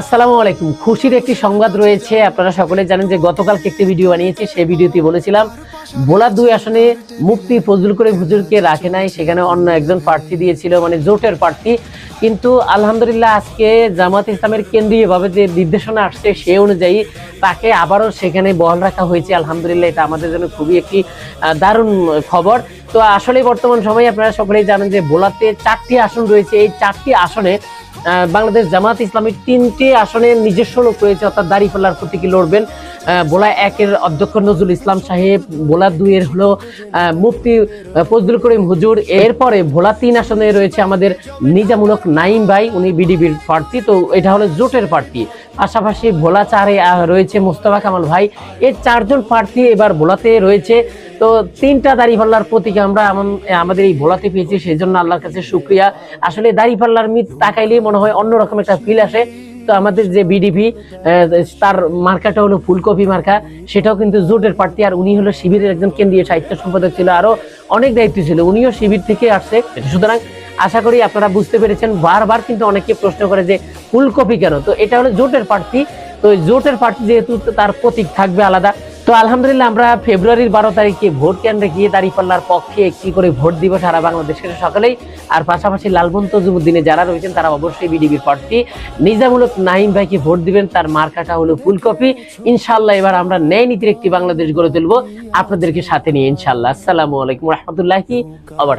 আসসালামু আলাইকুম। খুশির একটি সংবাদ রয়েছে। আপনারা সকলে জানেন যে গতকালকে একটি ভিডিও বানিয়েছি, সেই ভিডিওতে বলেছিলাম, ভোলা দুই আসনে মুক্তি ফজল করে হুজুরকে রাখে নাই, সেখানে অন্য একজন প্রার্থী দিয়েছিল মানে জোটের প্রার্থী। কিন্তু আলহামদুলিল্লাহ আজকে জামাত ইসলামের কেন্দ্রীয়ভাবে যে নির্দেশনা আসছে সে অনুযায়ী তাকে আবারও সেখানে বহাল রাখা হয়েছে। আলহামদুলিল্লাহ এটা আমাদের জন্য খুবই একটি দারুণ খবর। তো আসলে বর্তমান সময়ে আপনারা সকলেই জানেন যে ভোলাতে চারটি আসন রয়েছে। এই চারটি আসনে বাংলাদেশ জামাত ইসলামের তিনটি আসনে নিজস্ব লোক রয়েছে অর্থাৎ দাঁড়িপাল্লার প্রতীকে লড়বেন বোলা একের অধ্যক্ষ নজরুল ইসলাম সাহেব ভোলা দুইয়ের হলো আহ, মুফতি ফজলুল করিম হুজুর। এরপরে ভোলা তিন আসনে রয়েছে আমাদের নিজামূলক নাইম ভাই উনি বিডিবির প্রার্থী। তো এটা হলো জোটের প্রার্থী। পাশাপাশি ভোলা চারে রয়েছে মোস্তফা কামাল ভাই। এর চারজন প্রার্থী এবার ভোলাতে রয়েছে। তো তিনটা দাড়িপাল্লার প্রতীক আমরা এমন- আমাদের এই ভোলাতে পেয়েছি সেই জন্য আল্লাহর কাছে শুক্রিয়া। আসলে দাড়িপাল্লার মিত তাকাইলেই মনে হয় অন্যরকম একটা ফিল আসে। তো আমাদের যে বিডিপি তার মার্কাটা হলো ফুলকপি মার্কা, সেটাও কিন্তু জোটের প্রার্থী, আর উনি হলো শিবিরের একজন কেন্দ্রীয় সাহিত্য সম্পাদক ছিল আরও অনেক দায়িত্ব ছিল, উনিও শিবির থেকে আসছে। সুতরাং আশা করি আপনারা বুঝতে পেরেছেন, বারবার কিন্তু অনেকে প্রশ্ন করে যে ফুলকপি কেন? তো এটা হলো জোটের প্রার্থী, তো জোটের প্রার্থী যেহেতু তার প্রতীক থাকবে আলাদা। তো আলহামদুলিল্লাহ, আমরা ফেব্রুয়ারির বারো তারিখে ভোট কেন্দ্রে গিয়ে দাঁড়িপাল্লার পক্ষে একটি করে ভোট দিব সারা বাংলাদেশের সকলেই। আর পাশাপাশি লালবন্ত যুবদিনে যারা রয়েছেন, তারা অবশ্যই বিডিবির প্রার্থী। নিজামূলক নাইম ভাইকে ভোট দিবেন, তার মার্কাটা হলো ফুলকপি। ইনশাল্লাহ এবার আমরা ন্যায় নীতির একটি বাংলাদেশ গড়ে তুলবো। আপনাদেরকে সাথে নিয়ে ইনশাল্লাহ আসসালামু আলাইকুম রহমতুল্লাহি আবার